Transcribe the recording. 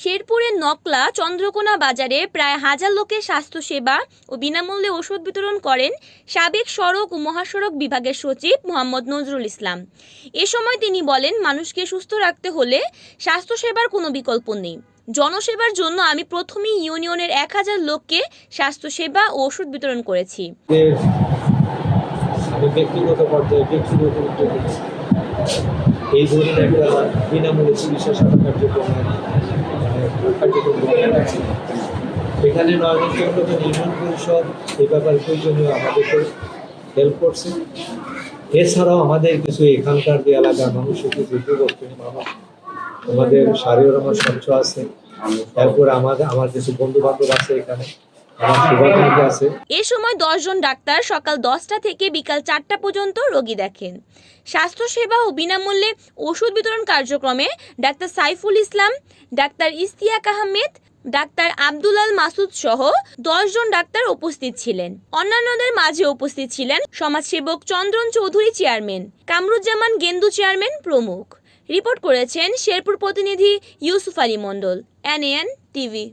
শেরপুরের নকলা চন্দ্রকোনা বাজারে প্রায় হাজার লোকের স্বাস্থ্যসেবা ও বিনামূল্যে ওষুধ বিতরণ করেন সাবেক সড়ক ও মহাসড়ক বিভাগের সচিব মোহাম্মদ নজরুল ইসলাম। এ সময় তিনি বলেন, মানুষকে সুস্থ রাখতে হলে স্বাস্থ্যসেবার কোনো বিকল্প নেই। জনসেবার জন্য আমি প্রথমেই ইউনিয়নের এক হাজার লোককে স্বাস্থ্যসেবা ও ওষুধ বিতরণ করেছি। এই ধরনের একটা বিনামূল্যে চিকিৎসা সেবা কার্যক্রম কার্যক্রম গ্রহণ আছে এখানে উন্নত নির্মাণ পরিষদ এ ব্যাপারে প্রয়োজনীয় আমাদেরকে হেল্প করছে। এছাড়াও আমাদের কিছু এখানকার যে এলাকার মানুষের কিছু যুবশ্রেণী মানুষ আমাদের শারীরিক আমার সঞ্চয় আছে। তারপরে আমাদের, আমার কিছু বন্ধু বান্ধব আছে এখানে। এ সময় দশজন ডাক্তার সকাল দশটা থেকে বিকাল চারটা পর্যন্ত রোগী দেখেন। স্বাস্থ্যসেবা ও বিনামূল্যে ওষুধ বিতরণ কার্যক্রমে doctor Saiful Islam, doctor Istiak Ahmed, doctor Abdulal Masud সহ দশজন ডাক্তার উপস্থিত ছিলেন। অন্যান্যদের মাঝে উপস্থিত ছিলেন সমাজসেবক চন্দ্রন চৌধুরী চেয়ারম্যান, কামরুজ্জামান গেন্দু চেয়ারম্যান প্রমুখ। রিপোর্ট করেছেন শেরপুর প্রতিনিধি ইউসুফ আলী মণ্ডল এনএন টিভি।